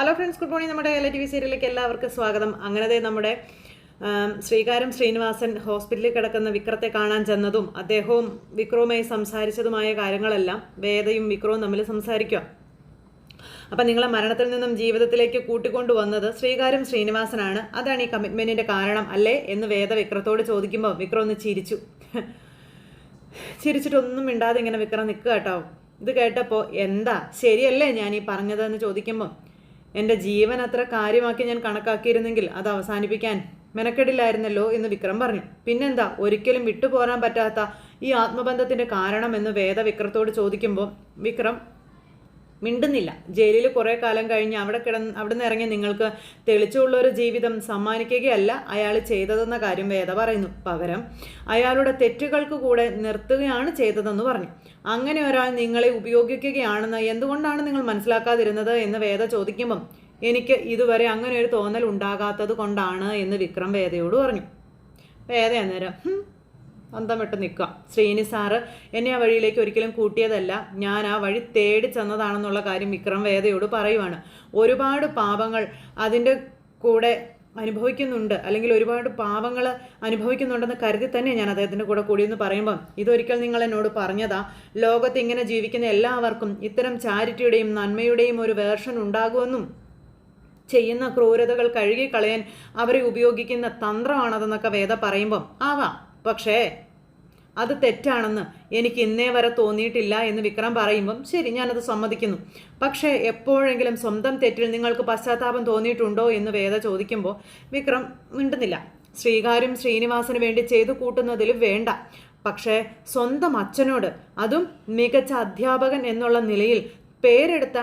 Hello friends good morning നമ്മുടെ L T V സീരിയലിലേക്ക് എല്ലാവർക്കും സ്വാഗതം. അങ്ങനത്തെ നമ്മുടെ ശ്രീകാരം ശ്രീനിവാസൻ ഹോസ്പിറ്റലിൽ കിടക്കുന്ന വിക്രത്തെ കാണാൻ ചെന്നതും അദ്ദേഹവും വിക്രവുമായി സംസാരിച്ചതുമായ കാര്യങ്ങളെല്ലാം വേദയും വിക്രവും തമ്മിൽ സംസാരിക്കുക അപ്പം നിങ്ങളെ മരണത്തിൽ നിന്നും ജീവിതത്തിലേക്ക് കൂട്ടിക്കൊണ്ടു വന്നത് ശ്രീകാരം ശ്രീനിവാസനാണ്. അതാണ് ഈ കമ്മിറ്റ്മെന്റിന്റെ കാരണം അല്ലേ എന്ന് വേദ വിക്രത്തോട് ചോദിക്കുമ്പോൾ വിക്രം ഒന്ന് ചിരിച്ചു. ചിരിച്ചിട്ടൊന്നും മിണ്ടാതെ ഇങ്ങനെ വിക്രം നിൽക്കുക കേട്ടോ ഇത് കേട്ടപ്പോൾ എന്താ ശരിയല്ലേ ഞാൻ ഈ പറഞ്ഞതെന്ന് ചോദിക്കുമ്പോൾ എന്റെ ജീവൻ അത്ര കാര്യമാക്കി ഞാൻ കണക്കാക്കിയിരുന്നെങ്കിൽ അത് അവസാനിപ്പിക്കാൻ മെനക്കെടില്ലായിരുന്നല്ലോ എന്ന് വിക്രം പറഞ്ഞു. പിന്നെന്താ? ഒരിക്കലും വിട്ടുപോരാൻ പറ്റാത്ത ഈ ആത്മബന്ധത്തിന്റെ കാരണം എന്ന് വേദ വിക്രത്തോട് ചോദിക്കുമ്പോൾ വിക്രം മിണ്ടുന്നില്ല. ജയിലിൽ കുറേ കാലം കഴിഞ്ഞ് അവിടെ കിടന്ന് അവിടെ നിന്ന് ഇറങ്ങി നിങ്ങൾക്ക് തെളിച്ചുള്ള ഒരു ജീവിതം സമ്മാനിക്കുകയല്ല അയാൾ ചെയ്തതെന്ന കാര്യം വേദ പറയുന്നു. പകരം അയാളുടെ തെറ്റുകൾക്ക് കൂടെ നിർത്തുകയാണ് ചെയ്തതെന്ന് പറഞ്ഞു. അങ്ങനെ ഒരാൾ നിങ്ങളെ ഉപയോഗിക്കുകയാണെന്ന് എന്തുകൊണ്ടാണ് നിങ്ങൾ മനസ്സിലാക്കാതിരുന്നത് എന്ന് വേദ ചോദിക്കുമ്പം എനിക്ക് ഇതുവരെ അങ്ങനെ ഒരു തോന്നൽ ഉണ്ടാകാത്തത് കൊണ്ടാണ് എന്ന് വിക്രം വേദയോട് പറഞ്ഞു. വേദ അന്നേരം "ഹും, അന്തം വിട്ട് നിൽക്കുക. ശ്രീനി സാറ് എന്നെ ആ വഴിയിലേക്ക് ഒരിക്കലും കൂട്ടിയതല്ല. ഞാൻ ആ വഴി തേടി ചെന്നതാണെന്നുള്ള കാര്യം വിക്രം വേദയോട് പറയുവാണ്. ഒരുപാട് പാപങ്ങൾ അതിന്റെ കൂടെ അനുഭവിക്കുന്നുണ്ട്. അല്ലെങ്കിൽ ഒരുപാട് പാപങ്ങൾ അനുഭവിക്കുന്നുണ്ടെന്ന് കരുതി തന്നെ ഞാൻ അദ്ദേഹത്തിന്റെ കൂടെ കൂടിയെന്ന് പറയുമ്പം ഇതൊരിക്കൽ നിങ്ങൾ എന്നോട് പറഞ്ഞതാ. ലോകത്ത് ഇങ്ങനെ ജീവിക്കുന്ന എല്ലാവർക്കും ഇത്തരം ചാരിറ്റിയുടെയും നന്മയുടെയും ഒരു വേർഷൻ ഉണ്ടാകുമെന്നും ചെയ്യുന്ന ക്രൂരതകൾ കഴുകി കളയാൻ അവരെ ഉപയോഗിക്കുന്ന തന്ത്രമാണതെന്നൊക്കെ വേദ പറയുമ്പം ആവാം. പക്ഷേ അത് തെറ്റാണെന്ന് എനിക്ക് ഇന്നേ വരെ തോന്നിയിട്ടില്ല എന്ന് വിക്രം പറയുമ്പം ശരി ഞാനത് സമ്മതിക്കുന്നു. പക്ഷേ എപ്പോഴെങ്കിലും സ്വന്തം തെറ്റിൽ നിങ്ങൾക്ക് പശ്ചാത്താപം തോന്നിയിട്ടുണ്ടോ എന്ന് വേദ ചോദിക്കുമ്പോൾ വിക്രം മിണ്ടുന്നില്ല. ശ്രീകാര്യം ശ്രീനിവാസന് വേണ്ടി ചെയ്തു കൂട്ടുന്നതിൽ വേണ്ട. പക്ഷേ സ്വന്തം അച്ഛനോട് അതും മികച്ച അധ്യാപകൻ എന്നുള്ള നിലയിൽ പേരെടുത്ത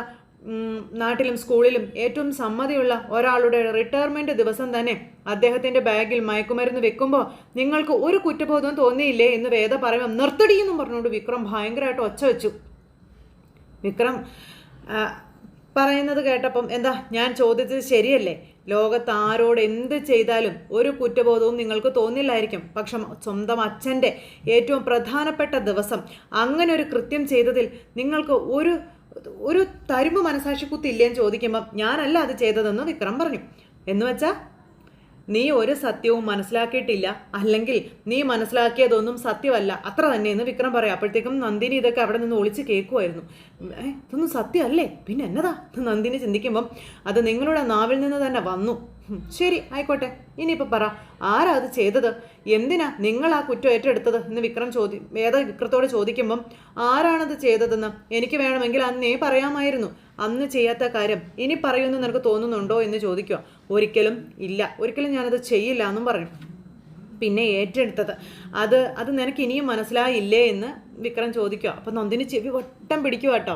നാട്ടിലും സ്കൂളിലും ഏറ്റവും സമ്മതിയുള്ള ഒരാളുടെ റിട്ടയർമെന്റ് ദിവസം തന്നെ അദ്ദേഹത്തിന്റെ ബാഗിൽ മയക്കുമരുന്ന് വെക്കുമ്പോൾ നിങ്ങൾക്ക് ഒരു കുറ്റബോധം തോന്നിയില്ലേ എന്ന് വേദ പറയുമ്പോൾ നിർത്തടിയെന്നും പറഞ്ഞുകൊണ്ട് വിക്രം ഭയങ്കരമായിട്ട് ഒച്ച വെച്ചു. വിക്രം പറയുന്നത് കേട്ടപ്പം എന്താ ഞാൻ ചോദിച്ചത് ശരിയല്ലേ? ലോകത്ത് ആരോട് എന്ത് ചെയ്താലും ഒരു കുറ്റബോധവും നിങ്ങൾക്ക് തോന്നില്ലായിരിക്കും. പക്ഷെ സ്വന്തം അച്ഛന്റെ ഏറ്റവും പ്രധാനപ്പെട്ട ദിവസം അങ്ങനെ ഒരു കൃത്യം ചെയ്തതിൽ നിങ്ങൾക്ക് ഒരു ഒരു തരുമ്പ് മനസാക്ഷി കുത്തില്ലേന്ന് ചോദിക്കുമ്പോൾ ഞാനല്ല അത് ചെയ്തതെന്ന് വിക്രം പറഞ്ഞു. എന്ന് വെച്ചാൽ നീ ഒരു സത്യവും മനസ്സിലാക്കിയിട്ടില്ല. അല്ലെങ്കിൽ നീ മനസ്സിലാക്കിയതൊന്നും സത്യമല്ല. അത്ര തന്നെയെന്ന് വിക്രം പറയാം. അപ്പോഴത്തേക്കും നന്ദിനി ഇതൊക്കെ അവിടെ നിന്ന് ഒളിച്ച് കേൾക്കുമായിരുന്നു ഇതൊന്നും സത്യമല്ലേ? പിന്നെ എന്നതാ? എന്ന് നന്ദിനി ചിന്തിക്കുമ്പം അത് നിങ്ങളുടെ നാവിൽ നിന്ന് തന്നെ വന്നു. ശരി ആയിക്കോട്ടെ. ഇനിയിപ്പോൾ പറ ആരാ അത് ചെയ്തത്? എന്തിനാ നിങ്ങൾ ആ കുറ്റം ഏറ്റെടുത്തത്? എന്ന് വിക്രം ചോദി വേദ വിക്രത്തോട് ചോദിക്കുമ്പം ആരാണത് ചെയ്തതെന്ന്? എനിക്ക് വേണമെങ്കിൽ അന്നേ പറയാമായിരുന്നു. അന്ന് ചെയ്യാത്ത കാര്യം ഇനി പറയുമെന്ന് നിനക്ക് തോന്നുന്നുണ്ടോ? എന്ന് ചോദിക്കുക. ഒരിക്കലും ഇല്ല. ഒരിക്കലും ഞാനത് ചെയ്യില്ല എന്നും പറഞ്ഞു. പിന്നെ ഏറ്റെടുത്തത്. അത് അത് നിനക്ക് ഇനിയും മനസ്സിലായില്ലേ എന്ന് വിക്രം ചോദിക്കുക. അപ്പം നൊന്തിന് ചെവി വട്ടം പിടിക്കുക കേട്ടോ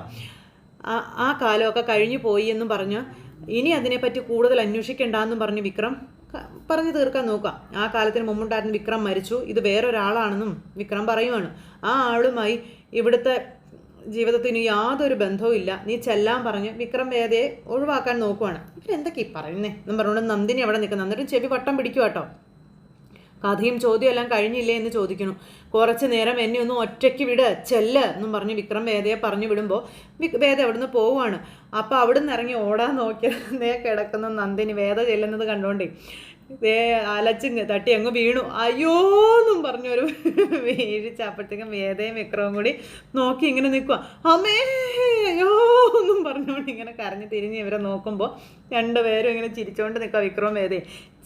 ആ കാലമൊക്കെ കഴിഞ്ഞു പോയി എന്നും പറഞ്ഞ് ഇനി അതിനെപ്പറ്റി കൂടുതൽ അന്വേഷിക്കേണ്ടെന്നും പറഞ്ഞ് വിക്രം. പറഞ്ഞു തീർക്കാൻ നോക്കാം. ആ കാലത്തിന് മുമ്പുണ്ടായിരുന്ന വിക്രം മരിച്ചു. ഇത് വേറൊരാളാണെന്നും വിക്രം പറയുവാണ്. ആ ആളുമായി ഇവിടുത്തെ ജീവിതത്തിന് യാതൊരു ബന്ധവും ഇല്ല. നീ ചെല്ലാൻ പറഞ്ഞ് വിക്രം വേദയെ ഒഴിവാക്കാൻ നോക്കുവാണ്. ഇവരെന്തൊക്കെ പറയുന്നേ? എന്നും പറഞ്ഞുകൊണ്ട് നന്ദിനി അവിടെ നിൽക്കുന്നത് എന്നിട്ടും ചെവി വട്ടം പിടിക്കുക കേട്ടോ കഥയും ചോദ്യം എല്ലാം കഴിഞ്ഞില്ലേ എന്ന് ചോദിക്കുന്നു. കുറച്ച് നേരം എന്നെ ഒന്ന് ഒറ്റയ്ക്ക് വിട് ചെല്ല് എന്നും പറഞ്ഞ് വിക്രം വേദയെ പറഞ്ഞു വിടുമ്പോൾ വേദ അവിടുന്ന് പോവുകയാണ് അപ്പോൾ അവിടുന്ന് ഇറങ്ങി ഓടാൻ നോക്കിയ നേ കിടക്കുന്ന നന്ദിനി വേദ ചെല്ലുന്നത് കണ്ടോണ്ടേ. ദേ അലച്ച് തട്ടി അങ്ങ് വീണു. അയ്യോ എന്നും പറഞ്ഞൊരു വീഴ്ച. അപ്പോഴത്തേക്കും വേദയും വിക്രവും കൂടി നോക്കി ഇങ്ങനെ നിൽക്കുക അമ്മേ അയ്യോ എന്നും പറഞ്ഞുകൊണ്ട് ഇങ്ങനെ കരഞ്ഞ് തിരിഞ്ഞ് ഇവരെ നോക്കുമ്പോൾ രണ്ടുപേരും ഇങ്ങനെ ചിരിച്ചുകൊണ്ട് നിൽക്കുക വിക്രമം വേദി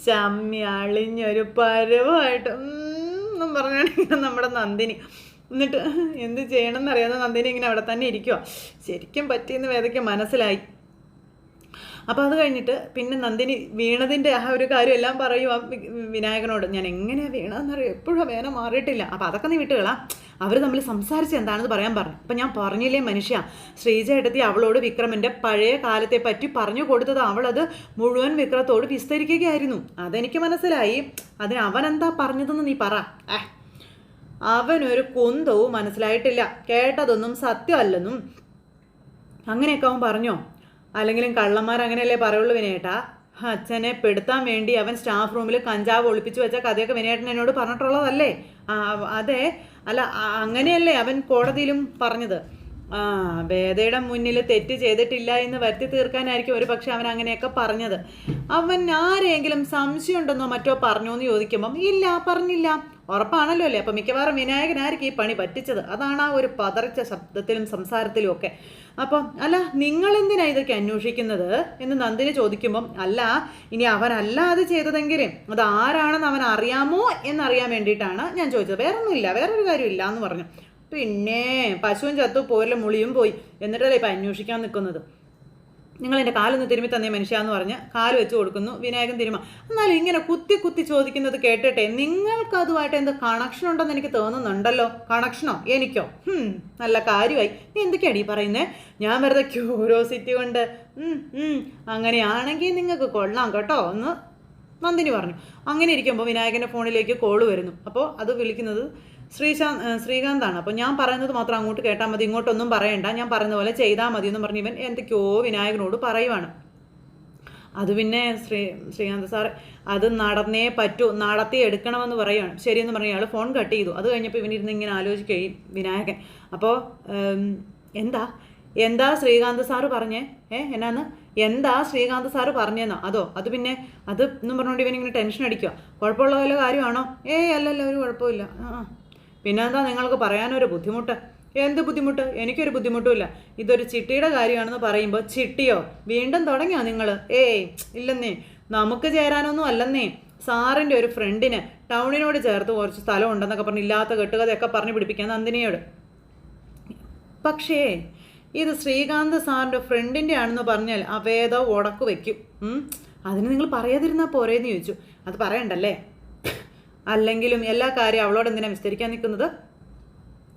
ചമ്മി അളിഞ്ഞൊരു പരവായിട്ട് എന്നും പറഞ്ഞുകൊണ്ട് നമ്മുടെ നന്ദിനി. എന്നിട്ട് എന്ത് ചെയ്യണം എന്നറിയാതെ നന്ദിനി ഇങ്ങനെ അവിടെ തന്നെ ഇരിക്കുക ശരിക്കും പറ്റിയെന്ന് വേദയ്ക്ക് മനസ്സിലായി. അപ്പോൾ അത് കഴിഞ്ഞിട്ട് പിന്നെ നന്ദിനി വീണതിന്റെ ആ ഒരു കാര്യം എല്ലാം പറയും ആ വിനായകനോട്. ഞാൻ എങ്ങനെയാണ് വീണതെന്നറിയോ? എപ്പോഴും വേന മാറിയിട്ടില്ല. അപ്പോൾ അതൊക്കെ നീ വിട്ടുകളാ. അവർ തമ്മിൽ സംസാരിച്ച് എന്താണെന്ന് പറയാൻ പറഞ്ഞു. അപ്പം ഞാൻ പറഞ്ഞില്ലേ മനുഷ്യ ശ്രീജേട്ടത്തി അവളോട് വിക്രമന്റെ പഴയ കാലത്തെ പറ്റി പറഞ്ഞു കൊടുത്തത് അവളത് മുഴുവൻ വിക്രത്തോട് വിസ്തരിക്കുകയായിരുന്നു. അതെനിക്ക് മനസ്സിലായി. അതിന് അവൻ എന്താ പറഞ്ഞതെന്ന് നീ പറ. അവനൊരു കുന്തവും മനസ്സിലായിട്ടില്ല. കേട്ടതൊന്നും സത്യമല്ലെന്നും അങ്ങനെയൊക്കെ അവൻ പറഞ്ഞോ? അല്ലെങ്കിലും കള്ളന്മാർ അങ്ങനെയല്ലേ പറയുള്ളൂ വിനയേട്ടാ? അച്ഛനെ പെടുത്താൻ വേണ്ടി അവൻ സ്റ്റാഫ് റൂമിൽ കഞ്ചാവ് ഒളിപ്പിച്ചു വെച്ച കഥയൊക്കെ വിനയേട്ടൻ എന്നോട് പറഞ്ഞിട്ടുള്ളതല്ലേ? അതെ. അല്ല അങ്ങനെയല്ലേ അവൻ കോടതിയിലും പറഞ്ഞത്? ആ വേദയുടെ മുന്നിൽ തെറ്റ് ചെയ്തിട്ടില്ല എന്ന് വരുത്തി തീർക്കാനായിരിക്കും ഒരു പക്ഷെ അവൻ അങ്ങനെയൊക്കെ പറഞ്ഞത്. അവൻ ആരെങ്കിലും സംശയമുണ്ടെന്നോ മറ്റോ പറഞ്ഞോ എന്ന് ചോദിക്കുമ്പം ഇല്ല പറഞ്ഞില്ല. ഉറപ്പാണല്ലോ അല്ലേ? അപ്പം മിക്കവാറും വിനായകനായിരിക്കും ഈ പണി പറ്റിച്ചത്. അതാണ് ആ ഒരു പതറിച്ച ശബ്ദത്തിലും സംസാരത്തിലും ഒക്കെ. അപ്പം അല്ല നിങ്ങൾ എന്തിനാണ് ഇതൊക്കെ അന്വേഷിക്കുന്നത്? എന്ന് നന്ദിനി ചോദിക്കുമ്പം അല്ല ഇനി അവനല്ല അത് ചെയ്തതെങ്കിൽ അത് ആരാണെന്ന് അവൻ അറിയാമോ എന്നറിയാൻ വേണ്ടിയിട്ടാണ് ഞാൻ ചോദിച്ചത്. വേറൊന്നുമില്ല വേറൊരു കാര്യമില്ല എന്ന് പറഞ്ഞു. പിന്നെ പശുവും ചത്തു പോരലും മുളിയും പോയി. എന്നിട്ടല്ലേ ഇപ്പം അന്വേഷിക്കാൻ നിൽക്കുന്നത്? നിങ്ങൾ എന്റെ കാലൊന്ന് തിരുമ്മി തന്നേ മനുഷ്യ എന്ന് പറഞ്ഞ് കാൽ വെച്ച് കൊടുക്കുന്നു വിനായകൻ തിരുമ. എന്നാലും ഇങ്ങനെ കുത്തി കുത്തി ചോദിക്കുന്നത് കേട്ടിട്ടെ നിങ്ങൾക്ക് അതുമായിട്ട് എന്ത് കണക്ഷൻ ഉണ്ടെന്ന് എനിക്ക് തോന്നുന്നുണ്ടല്ലോ? കണക്ഷനോ എനിക്കോ? നല്ല കാര്യമായി. നീ എന്തൊക്കെയാണ് ഈ പറയുന്നേ? ഞാൻ വെറുതെ ക്യൂരിയോസിറ്റി കൊണ്ട് അങ്ങനെയാണെങ്കിൽ നിങ്ങൾക്ക് കൊള്ളാം കേട്ടോ എന്ന് നന്ദിനി പറഞ്ഞു. അങ്ങനെ ഇരിക്കുമ്പോൾ വിനായകന്റെ ഫോണിലേക്ക് കോൾ വരുന്നു. അപ്പോൾ അത് വിളിക്കുന്നത് ശ്രീശാന്ത് ശ്രീകാന്താണ്. അപ്പോൾ ഞാൻ പറയുന്നത് മാത്രം അങ്ങോട്ട് കേട്ടാൽ മതി ഇങ്ങോട്ടൊന്നും പറയണ്ട. ഞാൻ പറയുന്ന പോലെ ചെയ്താൽ മതി എന്ന് പറഞ്ഞ് ഇവൻ എന്തൊക്കെയോ വിനായകനോട് പറയുവാണ്. അത് പിന്നെ ശ്രീ ശ്രീകാന്ത് സാർ അത് നടന്നേ പറ്റൂ നടത്തി എടുക്കണമെന്ന് പറയുകയാണ് ശരിയെന്ന് പറഞ്ഞ അയാൾ ഫോൺ കട്ട് ചെയ്തു. അത് കഴിഞ്ഞപ്പോൾ ഇവനിരുന്ന് ഇങ്ങനെ ആലോചിക്കുകയും വിനായകൻ അപ്പോൾ എന്താ? എന്താ ശ്രീകാന്ത് സാറ് പറഞ്ഞേ? ഏ എന്നാന്ന്? എന്താ ശ്രീകാന്ത് സാറ് പറഞ്ഞേന്നോ? അതോ അത് പിന്നെ അത് എന്നും പറഞ്ഞുകൊണ്ട് ഇവനിങ്ങനെ ടെൻഷൻ അടിക്കുക കുഴപ്പമുള്ള വല്ല കാര്യമാണോ? ഏയ് അല്ലല്ല ഒരു കുഴപ്പമില്ല ആ. പിന്നെന്താ നിങ്ങൾക്ക് പറയാനൊരു ബുദ്ധിമുട്ട്? എന്ത് ബുദ്ധിമുട്ട്? എനിക്കൊരു ബുദ്ധിമുട്ടുമില്ല. ഇതൊരു ചിട്ടിയുടെ കാര്യമാണെന്ന് പറയുമ്പോൾ ചിട്ടിയോ? വീണ്ടും തുടങ്ങിയോ നിങ്ങൾ ഏയ് ഇല്ലെന്നേ. നമുക്ക് ചേരാനൊന്നും അല്ലെന്നേ. സാറിന്റെ ഒരു ഫ്രണ്ടിന് ടൗണിനോട് ചേർത്ത് കുറച്ച് സ്ഥലം ഉണ്ടെന്നൊക്കെ പറഞ്ഞ് ഇല്ലാത്ത കെട്ടുകഥയൊക്കെ പറഞ്ഞ് പിടിപ്പിക്കാൻ നന്ദിനിയോട്. പക്ഷേ ഇത് ശ്രീകാന്ത് സാറിന്റെ ഫ്രണ്ടിന്റെ ആണെന്ന് പറഞ്ഞാൽ അവേദോ ഉടക്കു വയ്ക്കും അതിന് നിങ്ങൾ പറയാതിരുന്നാൽ പോരേന്ന് ചോദിച്ചു. അത് പറയണ്ടല്ലേ? അല്ലെങ്കിലും എല്ലാ കാര്യം അവളോട് എന്തിനാ വിസ്തരിക്കാൻ നിൽക്കുന്നത്?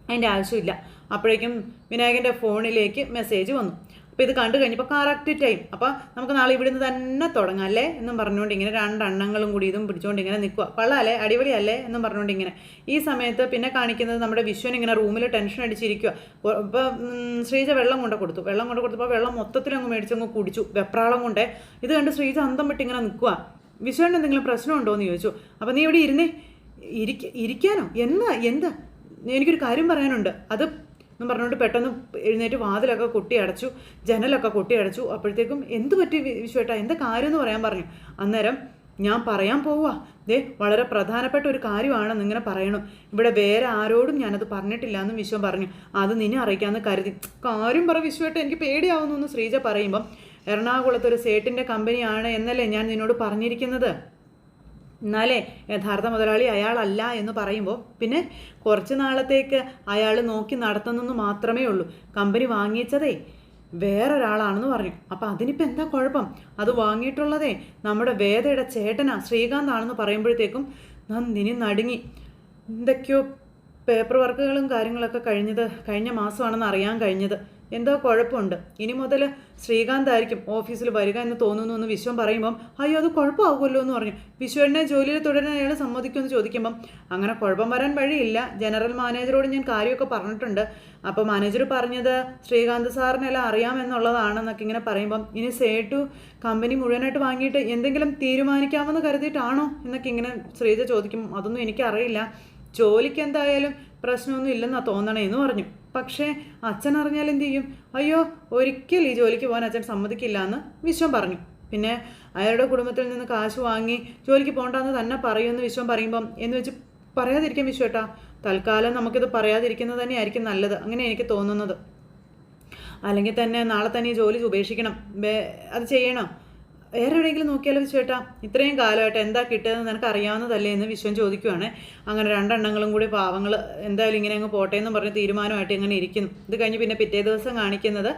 അതിന്റെ ആവശ്യമില്ല. അപ്പോഴേക്കും വിനായകന്റെ ഫോണിലേക്ക് മെസ്സേജ് വന്നു. അപ്പോൾ ഇത് കണ്ടു കഴിഞ്ഞപ്പോൾ കറക്റ്റ് ടൈം അപ്പോൾ നമുക്ക് നാളെ ഇവിടുന്ന് തന്നെ തുടങ്ങാം അല്ലേ? എന്നും പറഞ്ഞുകൊണ്ട് ഇങ്ങനെ രണ്ടെണ്ണങ്ങളും കൂടി ഇതും പിടിച്ചുകൊണ്ട് ഇങ്ങനെ നിൽക്കുക കൊള്ളാല്ലേ? അടിപൊളിയല്ലേ? എന്നും പറഞ്ഞുകൊണ്ട് ഇങ്ങനെ. ഈ സമയത്ത് പിന്നെ കാണിക്കുന്നത് നമ്മുടെ വിശ്വൻ ഇങ്ങനെ റൂമിൽ ടെൻഷൻ അടിച്ചിരിക്കുക ഇപ്പോൾ ശ്രീജ വെള്ളം കൊണ്ട് കൊടുത്തു. വെള്ളം കൊണ്ട് കൊടുത്തപ്പോൾ വെള്ളം മൊത്തത്തിൽ അങ്ങ് മേടിച്ചങ്ങ് കുടിച്ചു. വെപ്രാളം കൊണ്ടേ. ഇത് കണ്ട് ശ്രീജ അന്തം വിട്ട് ഇങ്ങനെ നിൽക്കുക വിശ്വന് എന്തെങ്കിലും പ്രശ്നമുണ്ടോ എന്ന് ചോദിച്ചു. അപ്പോൾ നീ ഇവിടെ ഇരുന്നേ? ഇരിക്ക ഇരിക്കാനോ? എന്നാ എന്താ? എനിക്കൊരു കാര്യം പറയാനുണ്ട്. അത് എന്നും പറഞ്ഞുകൊണ്ട് പെട്ടെന്ന് എഴുന്നേറ്റ് വാതിലൊക്കെ കൊട്ടി അടച്ചു ജനലൊക്കെ കൊട്ടി അടച്ചു. അപ്പോഴത്തേക്കും എന്ത് പറ്റി വിശ്വേട്ടാ? എന്താ കാര്യം എന്ന് പറയാൻ പറഞ്ഞു. അന്നേരം ഞാൻ പറയാൻ പോവുക ദേ വളരെ പ്രധാനപ്പെട്ട ഒരു കാര്യമാണെന്ന് ഇങ്ങനെ പറയണം. ഇവിടെ വേറെ ആരോടും ഞാനത് പറഞ്ഞിട്ടില്ല എന്നും വിശ്വം പറഞ്ഞു. അത് നിന്നെ അറിയിക്കാമെന്ന് കരുതി. കാര്യം പറ വിശ്വേട്ട എനിക്ക് പേടിയാവുന്നു എന്ന് ശ്രീജ പറയുമ്പം എറണാകുളത്ത് ഒരു സേട്ടിന്റെ കമ്പനിയാണ് എന്നല്ലേ ഞാൻ നിന്നോട് പറഞ്ഞിരിക്കുന്നത്? എന്നാലേ യഥാർത്ഥ മുതലാളി അയാളല്ല എന്ന് പറയുമ്പോൾ പിന്നെ കുറച്ച് നാളത്തേക്ക് അയാൾ നോക്കി നടത്തുന്നെന്ന് മാത്രമേ ഉള്ളൂ. കമ്പനി വാങ്ങിച്ചതേ വേറൊരാളാണെന്ന് പറഞ്ഞു. അപ്പം അതിനിപ്പോൾ എന്താ കുഴപ്പം? അത് വാങ്ങിയിട്ടുള്ളതേ നമ്മുടെ വേദയുടെ ചേട്ടനാ ശ്രീകാന്ത് ആണെന്ന് പറയുമ്പോഴത്തേക്കും നന്ദിനി നടുങ്ങി. എന്തൊക്കെയോ പേപ്പർ വർക്കുകളും കാര്യങ്ങളൊക്കെ കഴിഞ്ഞത് കഴിഞ്ഞ മാസമാണെന്ന് അറിയാൻ കഴിഞ്ഞത്. എന്തോ കുഴപ്പമുണ്ട്. ഇനി മുതൽ ശ്രീകാന്ത് ആയിരിക്കും ഓഫീസിൽ വരിക എന്ന് തോന്നുന്നു എന്ന് വിശ്വം പറയുമ്പം അയ്യോ അത് കുഴപ്പമാകുമല്ലോ എന്ന് പറഞ്ഞു. വിശ്വനെ ജോലിയിൽ തുടരാൻ അയാൾ സമ്മതിക്കുമെന്ന് ചോദിക്കുമ്പം അങ്ങനെ കുഴപ്പം വരാൻ വഴിയില്ല. ജനറൽ മാനേജറോട് ഞാൻ കാര്യമൊക്കെ പറഞ്ഞിട്ടുണ്ട്. അപ്പോൾ മാനേജർ പറഞ്ഞത് ശ്രീകാന്ത് സാറിനെല്ലാം അറിയാമെന്നുള്ളതാണെന്നൊക്കെ ഇങ്ങനെ പറയുമ്പം ഇനി സേട്ടു കമ്പനി മുഴുവനായിട്ട് വാങ്ങിയിട്ട് എന്തെങ്കിലും തീരുമാനിക്കാമെന്ന് കരുതിയിട്ടാണോ? എന്നൊക്കെ ഇങ്ങനെ ശ്രീജ ചോദിക്കും. അതൊന്നും എനിക്കറിയില്ല. ജോലിക്ക് എന്തായാലും പ്രശ്നമൊന്നും ഇല്ലെന്നാ തോന്നണേ എന്ന് പറഞ്ഞു. പക്ഷേ അച്ഛൻ അറിഞ്ഞാൽ എന്തു ചെയ്യും? അയ്യോ ഒരിക്കൽ ഈ ജോലിക്ക് പോകാൻ അച്ഛൻ സമ്മതിക്കില്ല എന്ന് വിശ്വം പറഞ്ഞു. പിന്നെ അയാളുടെ കുടുംബത്തിൽ നിന്ന് കാശ് വാങ്ങി ജോലിക്ക് പോകണ്ടെന്ന് തന്നെ പറയുമെന്ന് വിശ്വം പറയുമ്പം എന്ന് വെച്ച് പറയാതിരിക്കാൻ വിശ്വേട്ടാ തൽക്കാലം നമുക്കിത് പറയാതിരിക്കുന്നത് തന്നെയായിരിക്കും നല്ലത്. അങ്ങനെ എനിക്ക് തോന്നുന്നത്. അല്ലെങ്കിൽ തന്നെ നാളെ തന്നെ ജോലി ഉപേക്ഷിക്കണം. അത് ചെയ്യണോ. വേറെ എവിടെയെങ്കിലും നോക്കിയാലോ ചേട്ടാ? ഇത്രയും കാലമായിട്ട് എന്താ കിട്ടിയതെന്ന് നിനക്ക് അറിയാവുന്നതല്ലേ എന്ന് വിശ്വം ചോദിക്കുവാണ്. അങ്ങനെ രണ്ടെണ്ണങ്ങളും കൂടി പാവങ്ങൾ എന്തായാലും ഇങ്ങനെ അങ്ങ് പോട്ടെ എന്ന് പറഞ്ഞ് തീരുമാനമായിട്ട് ഇങ്ങനെ ഇരിക്കുന്നു. ഇത് കഴിഞ്ഞ് പിന്നെ പിറ്റേ ദിവസം കാണിക്കുന്നത്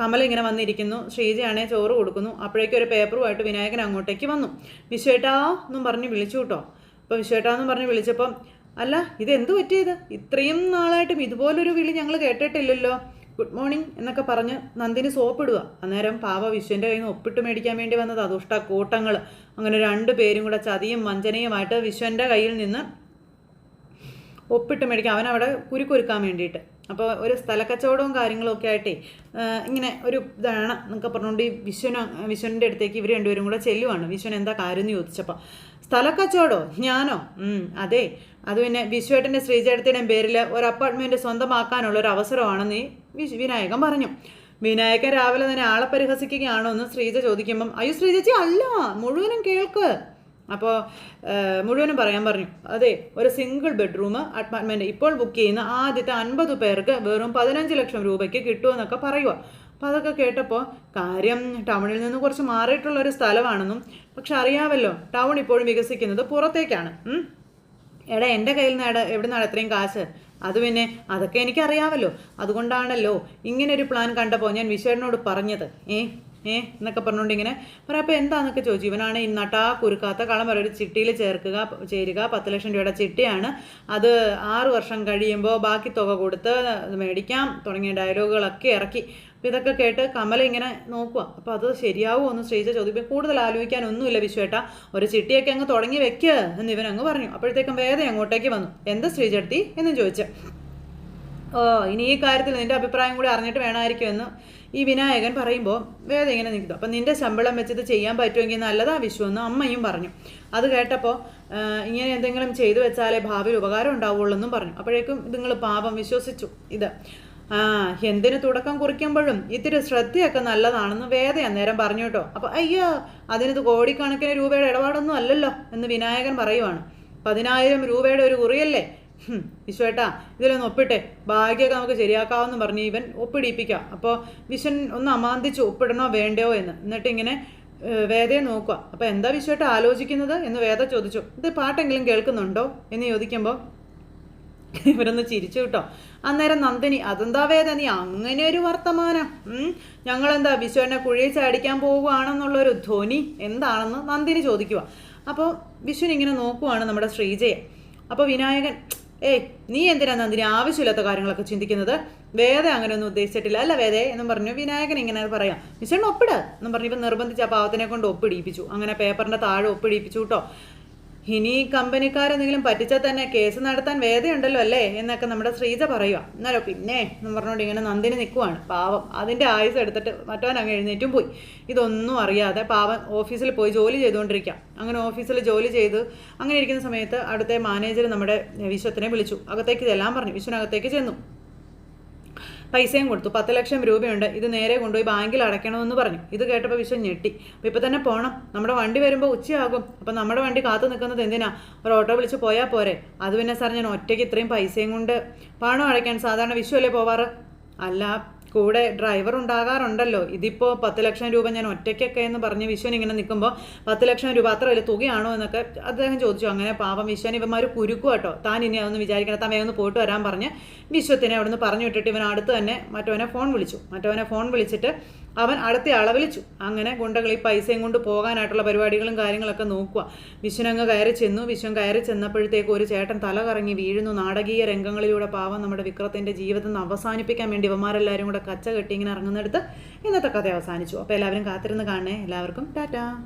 കമൽ ഇങ്ങനെ വന്നിരിക്കുന്നു. ശ്രീജയാണെ ചോറ് കൊടുക്കുന്നു. അപ്പോഴേക്കും ഒരു പേപ്പറുമായിട്ട് വിനായകൻ അങ്ങോട്ടേക്ക് വന്നു. വിശ്വേട്ടാ എന്നും പറഞ്ഞ് വിളിച്ചു കേട്ടോ. അപ്പോൾ വിശ്വേട്ടാ എന്നും പറഞ്ഞ് വിളിച്ചപ്പം അല്ല ഇതെന്ത് പറ്റിയത്? ഇത്രയും നാളായിട്ടും ഇതുപോലൊരു വിളി ഞങ്ങൾ കേട്ടിട്ടില്ലല്ലോ. ഗുഡ് മോർണിംഗ് എന്നൊക്കെ പറഞ്ഞ് നന്ദിനി സോപ്പിടുക. അന്നേരം പാവ വിശ്വന്റെ കയ്യിൽ നിന്ന് ഒപ്പിട്ട് മേടിക്കാൻ വേണ്ടി വന്നത് അതുഷ്ട കൂട്ടങ്ങൾ അങ്ങനെ രണ്ട് പേരും കൂടെ ചതിയും വഞ്ചനയുമായിട്ട് വിശ്വന്റെ കയ്യിൽ നിന്ന് ഒപ്പിട്ട് മേടിക്കാൻ അവൻ കുരുക്കുരുക്കാൻ വേണ്ടിയിട്ട്. അപ്പോൾ ഒരു സ്ഥലക്കച്ചവടവും കാര്യങ്ങളും ഒക്കെ ആയിട്ടേ ഇങ്ങനെ ഒരു ഇതാണ് എന്നൊക്കെ പറഞ്ഞുകൊണ്ട് ഈ വിശ്വന വിശ്വന്റെ അടുത്തേക്ക് ഇവർ രണ്ടുപേരും കൂടെ ചെല്ലുവാണ്. വിശ്വൻ എന്താ കാര്യം എന്ന് ചോദിച്ചപ്പോൾ സ്ഥലക്കച്ചവടോ? ഞാനോ? അതെ. അത് പിന്നെ വിശ്വേട്ടന്റെ ശ്രീചേട്ടത്തിന്റെയും പേരിൽ ഒരു അപ്പാർട്ട്മെന്റ് സ്വന്തമാക്കാനുള്ള ഒരു അവസരമാണെന്ന് ഈ വിശ് വിനായകൻ പറഞ്ഞു. വിനായകൻ രാവിലെ തന്നെ ആളെ പരിഹസിക്കുകയാണോ എന്ന് ശ്രീജ ചോദിക്കുമ്പം അയ്യോ ശ്രീജച്ചി അല്ല മുഴുവനും കേൾക്ക്. അപ്പോൾ മുഴുവനും പറയാൻ പറഞ്ഞു. അതെ ഒരു സിംഗിൾ ബെഡ്റൂം അപ്പാർട്ട്മെന്റ് ഇപ്പോൾ ബുക്ക് ചെയ്യുന്ന ആദ്യത്തെ അൻപത് പേർക്ക് വെറും പതിനഞ്ച് ലക്ഷം രൂപയ്ക്ക് കിട്ടുമെന്നൊക്കെ പറയുക അപ്പോൾ അതൊക്കെ കേട്ടപ്പോൾ കാര്യം ടൗണിൽ നിന്ന് കുറച്ച് മാറിയിട്ടുള്ള ഒരു സ്ഥലമാണെന്നും പക്ഷെ അറിയാമല്ലോ ടൗൺ ഇപ്പോഴും വികസിക്കുന്നത് പുറത്തേക്കാണ്. എടാ എന്റെ കയ്യിൽ നിന്ന് എവിടെ നിന്നാണ് കാശ്? അത് പിന്നെ അതൊക്കെ എനിക്കറിയാമല്ലോ. അതുകൊണ്ടാണല്ലോ ഒരു പ്ലാൻ കണ്ടപ്പോൾ ഞാൻ വിശ്വനോട് പറഞ്ഞത്. ഏ ഏ എന്നൊക്കെ പറഞ്ഞുകൊണ്ട് ഇങ്ങനെ പറയാം അപ്പോൾ എന്താണെന്നൊക്കെ ചോദിച്ചു? ഇവനാണ് ഈ നട്ടാ കുരുക്കാത്ത കളം വരെ ഒരു ചിട്ടിയിൽ ചേർക്കുക ചേരുക പത്ത് ലക്ഷം രൂപയുടെ ചിട്ടിയാണ്. അത് ആറ് വർഷം കഴിയുമ്പോൾ ബാക്കി തുക കൊടുത്ത് മേടിക്കാം. തുടങ്ങിയ ഡയലോഗുകളൊക്കെ ഇറക്കി. അപ്പോൾ ഇതൊക്കെ കേട്ട് കമല ഇങ്ങനെ നോക്കുക അപ്പോൾ അത് ശരിയാവുമോ എന്ന് ശ്രീജ ചോദിക്കും കൂടുതൽ ആലോചിക്കാനൊന്നുമില്ല വിശ്വേട്ട. ഒരു ചിട്ടിയൊക്കെ അങ്ങ് തുടങ്ങി വെക്കുക എന്ന് ഇവൻ അങ്ങ് പറഞ്ഞു. അപ്പോഴത്തേക്കും വേദ അങ്ങോട്ടേക്ക് വന്നു. എന്താ ശ്രീജടുത്തി എന്ന് ചോദിച്ചു. ഓ ഇനി ഈ കാര്യത്തിൽ നിന്റെ അഭിപ്രായം കൂടി അറിഞ്ഞിട്ട് വേണമായിരിക്കും എന്ന് ഈ വിനായകൻ പറയുമ്പോൾ വേദ ഇങ്ങനെ നിൽക്കുന്നു. അപ്പം നിന്റെ ശമ്പളം വെച്ചത് ചെയ്യാൻ പറ്റുമെങ്കിൽ നല്ലതാ വിശ്വമെന്ന് അമ്മയും പറഞ്ഞു. അത് കേട്ടപ്പോൾ ഇങ്ങനെ എന്തെങ്കിലും ചെയ്തു വെച്ചാലേ ഭാവിയിൽ ഉപകാരം ഉണ്ടാവുള്ളൂ എന്നും പറഞ്ഞു. അപ്പോഴേക്കും നിങ്ങൾ പാപം വിശ്വസിച്ചു ഇത്. ആ എന്തിനു തുടക്കം കുറിക്കുമ്പോഴും ഇത്തിരി ശ്രദ്ധയൊക്കെ നല്ലതാണെന്ന് വേദ അന്നേരം പറഞ്ഞു കേട്ടോ. അപ്പോൾ അയ്യോ അതിനിത് കോടിക്കണക്കിന് രൂപയുടെ ഇടപാടൊന്നും അല്ലല്ലോ എന്ന് വിനായകൻ പറയുവാണ്. പതിനായിരം രൂപയുടെ ഒരു കുറിയല്ലേ? വിശ്വേട്ടാ ഇതിലൊന്ന് ഒപ്പിട്ടെ. ഭാഗ്യമൊക്കെ നമുക്ക് ശരിയാക്കാമെന്ന് പറഞ്ഞ് ഇവൻ ഒപ്പിടിപ്പിക്കാം അപ്പോൾ വിശ്വൻ ഒന്ന് അമാന്തിച്ച് ഒപ്പിടണോ വേണ്ടയോ എന്ന്. എന്നിട്ട് ഇങ്ങനെ വേദയെ നോക്കുക. അപ്പോൾ എന്താ വിശ്വേട്ട ആലോചിക്കുന്നത് എന്ന് വേദ ചോദിച്ചു. ഇത് പാട്ടെങ്കിലും കേൾക്കുന്നുണ്ടോ എന്ന് ചോദിക്കുമ്പോൾ ഇവരൊന്ന് ചിരിച്ചു കേട്ടോ. അന്നേരം നന്ദിനി അതെന്താ വേദ നീ അങ്ങനെ ഒരു വർത്തമാനം. ഞങ്ങൾ എന്താ വിശ്വനെ കുഴിയിൽ ചാടിക്കാൻ പോവുകയാണെന്നുള്ളൊരു ധ്വനി? എന്താണെന്ന് നന്ദിനി ചോദിക്കുക അപ്പോൾ വിശ്വൻ ഇങ്ങനെ നോക്കുവാണ് നമ്മുടെ ശ്രീജയെ. അപ്പോൾ വിനായകൻ ഏയ് നീ എന്തിനാ നന്ദിനി ആവശ്യമില്ലാത്ത കാര്യങ്ങളൊക്കെ ചിന്തിക്കുന്നത്? വേദ അങ്ങനെയൊന്നും ഉദ്ദേശിച്ചിട്ടില്ല. അല്ല വേദ എന്നും പറഞ്ഞു വിനായകൻ ഇങ്ങനെ പറയാം. വിശ്വൻ ഒപ്പിട് എന്നും പറഞ്ഞു ഇപ്പം നിർബന്ധിച്ച് ആ പാവത്തിനെ കൊണ്ട് ഒപ്പിടിയിപ്പിച്ചു അങ്ങനെ പേപ്പറിന്റെ താഴെ ഒപ്പിടിയിപ്പിച്ചു കേട്ടോ. ഇനി കമ്പനിക്കാരെന്തെങ്കിലും പറ്റിച്ചാൽ തന്നെ കേസ് നടത്താൻ വേദയുണ്ടല്ലോ അല്ലേ? എന്നൊക്കെ നമ്മുടെ ശ്രീജ പറയുക എന്നാലോ പിന്നെ എന്ന് പറഞ്ഞുകൊണ്ട് ഇങ്ങനെ നന്ദിനി നിൽക്കുവാണ് പാവം. അതിന്റെ ആയുസ് എടുത്തിട്ട് മറ്റവൻ അങ്ങ് എഴുന്നേറ്റും പോയി. ഇതൊന്നും അറിയാതെ പാവം ഓഫീസിൽ പോയി ജോലി ചെയ്തുകൊണ്ടിരിക്കുക അങ്ങനെ ഓഫീസിൽ ജോലി ചെയ്ത് അങ്ങനെ ഇരിക്കുന്ന സമയത്ത് അടുത്ത മാനേജർ നമ്മുടെ വിശ്വത്തിനെ വിളിച്ചു. അകത്തേക്ക് ചെല്ലാൻ പറഞ്ഞു. വിശ്വനകത്തേക്ക് ചെന്നു. പൈസയും കൊടുത്തു. പത്ത് ലക്ഷം രൂപയുണ്ട്. ഇത് നേരെ കൊണ്ടുപോയി ബാങ്കിൽ അടയ്ക്കണമെന്ന് പറഞ്ഞു. ഇത് കേട്ടപ്പോൾ വിശ്വം ഞെട്ടി. അപ്പോൾ ഇപ്പോൾ തന്നെ പോകണം നമ്മുടെ വണ്ടി വരുമ്പോൾ ഉച്ചയാകും. അപ്പോൾ നമ്മുടെ വണ്ടി കാത്തു നിൽക്കുന്നത് എന്തിനാ? ഒരു ഓട്ടോ വിളിച്ച് പോയാൽ പോരെ. അത് പിന്നെ സാർ ഞാൻ ഒറ്റയ്ക്ക് ഇത്രയും പൈസയും കൊണ്ട് പണം അടയ്ക്കാൻ സാധാരണ വിശ്വല്ലേ പോവാറ്? അല്ല. കൂടെ ഡ്രൈവർ ഉണ്ടാകാറുണ്ടല്ലോ. ഇതിപ്പോൾ പത്ത് ലക്ഷം രൂപ ഞാൻ ഒറ്റയ്ക്കൊക്കെ എന്ന് പറഞ്ഞ് വിശ്വൻ ഇങ്ങനെ നിൽക്കുമ്പോൾ പത്ത് ലക്ഷം രൂപ അത്ര വലിയ തുകയാണോ എന്നൊക്കെ അദ്ദേഹം ചോദിച്ചു. അങ്ങനെ പാപം വിശ്വൻ ഇവന്മാർ കുരുക്കും കേട്ടോ. താൻ ഇനി അതൊന്ന് വിചാരിക്കണം താൻ വേഗം പോയിട്ട് വരാൻ പറഞ്ഞ് വിശ്വത്തിനെ അവിടുന്ന് പറഞ്ഞു വിട്ടിട്ട് ഇവൻ അടുത്ത് തന്നെ മറ്റവനെ ഫോൺ വിളിച്ചു. മറ്റവനെ ഫോൺ വിളിച്ചിട്ട് അവൻ അടുത്ത ആളെ വിളിച്ചു. അങ്ങനെ ഗുണ്ടകൾ ഈ പൈസയും കൊണ്ട് പോകാനായിട്ടുള്ള പരിപാടികളും കാര്യങ്ങളൊക്കെ നോക്കുക. വിശ്വനങ്ങ് കയറി ചെന്നു. വിശ്വൻ കയറി ചെന്നപ്പോഴത്തേക്ക് ഒരു ചേട്ടൻ തല കറങ്ങി വീഴുന്നു. നാടകീയ രംഗങ്ങളിലൂടെ പാവം നമ്മുടെ വിക്രത്തിന്റെ ജീവിതം അവസാനിപ്പിക്കാൻ വേണ്ടി ഇവന്മാരെല്ലാവരും കൂടെ കച്ച കെട്ടി ഇങ്ങനെ ഇറങ്ങുന്നിടത്ത് ഇന്നത്തെ കഥ അവസാനിച്ചു. അപ്പോൾ എല്ലാവരും കാത്തിരുന്ന് കാണണേ. എല്ലാവർക്കും ടാറ്റാ.